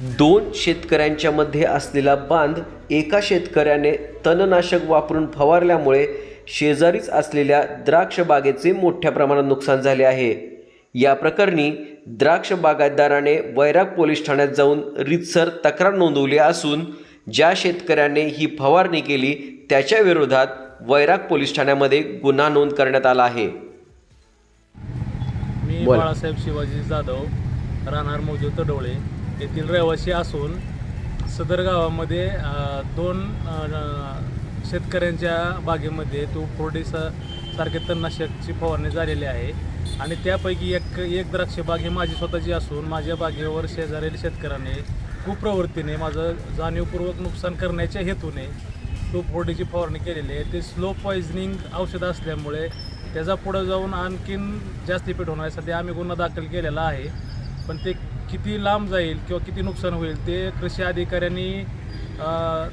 दोन शेतकऱ्यांच्या मध्ये असलेला बांध एका शेतकऱ्याने तणनाशक वापरून फवारल्यामुळे शेजारीच असलेल्या द्राक्ष बागेचे मोठ्या प्रमाणात नुकसान झाले आहे. या प्रकरणी द्राक्ष बागायतदाराने वैराग पोलीस ठाण्यात जाऊन रितसर तक्रार नोंदवली असून ज्या शेतकऱ्याने ही फवारणी केली त्याच्या विरोधात वैराग पोलीस ठाण्यामध्ये गुन्हा नोंद करण्यात आला आहे. मी. बाळासाहेब शिवाजी जाधव राहणार मौजे तडोळे. येथील रहिवासी असून सदर गावामध्ये दोन शेतकऱ्यांच्या बागेमध्ये तो फोर्डीसा सारखे तणनाशकची फवारणी झालेली आहे. आणि त्यापैकी एक एक द्राक्ष बाग ही माझी स्वतःची असून माझ्या बागेवर शेजारील शेतकऱ्याने कुप्रवृत्तीने माझं जाणीवपूर्वक नुकसान करण्याच्या हेतूने तो फोर्टीची फवारणी केलेली आहे. ते स्लो पॉइझनिंग औषध असल्यामुळे त्याचा पुढं जाऊन आणखीन जास्त पीठ होणार सध्या आम्ही गुन्हा दाखल केलेला आहे. पण ते किती लांब जाईल किंवा किती नुकसान होईल ते कृषी अधिकाऱ्यांनी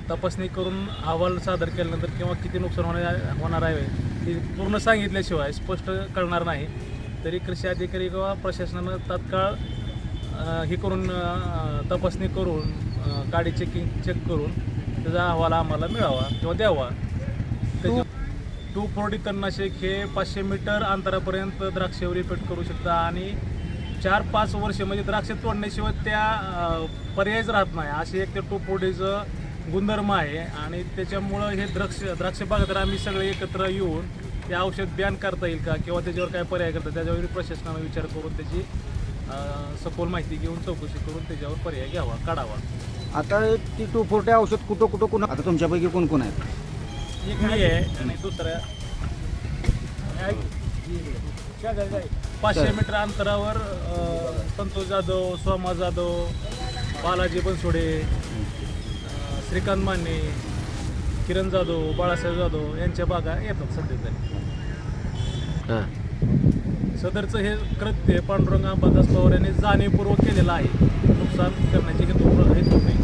तपासणी करून अहवाल सादर केल्यानंतर किंवा किती नुकसान होणार होणार आहे ते पूर्ण सांगितल्याशिवाय स्पष्ट कळणार नाही. तरी कृषी अधिकारी किंवा प्रशासनानं तात्काळ हे करून तपासणी करून गाडी चेकिंग चेक करून त्याचा अहवाल आम्हाला मिळावा किंवा द्यावा. त्याच्या टू फोर्टी तणनाशक हे पाचशे मीटर अंतरापर्यंत द्राक्षावर इफेक्ट करू शकता आणि चार पाच वर्ष म्हणजे द्राक्ष तोडण्याशिवाय त्या पर्यायच राहत नाही. असे एक ते टू फोर्टीचं गुणधर्म आहे. आणि त्याच्यामुळं हे द्राक्ष द्राक्ष बागायतर आम्ही सगळे एकत्र येऊन ते औषध बॅन करता येईल का? किंवा त्याच्यावर काय पर्याय करता? त्याच्यावर प्रशासनानं विचार करून त्याची सखोल माहिती घेऊन चौकशी करून त्याच्यावर पर्याय घ्यावा काढावा. आता ती टू फोर्टी औषध कुठं कुठं कुणा आता तुमच्यापैकी कोण कोण आहेत? एक मी आहे आणि दुसऱ्या पाचशे मीटर अंतरावर अ, संतोष जाधव सोमा जाधव बालाजी बनसोडे अ, श्रीकांत माने किरण जाधव बाळासाहेब जाधव यांच्या बागा येतात सध्या तरी. हां. सदरचं हे कृत्य पांडुरंग अंबादास पवार यांनी जाणीवपूर्वक केलेलं आहे. नुकसान करण्याचे हेतू हेतू नाही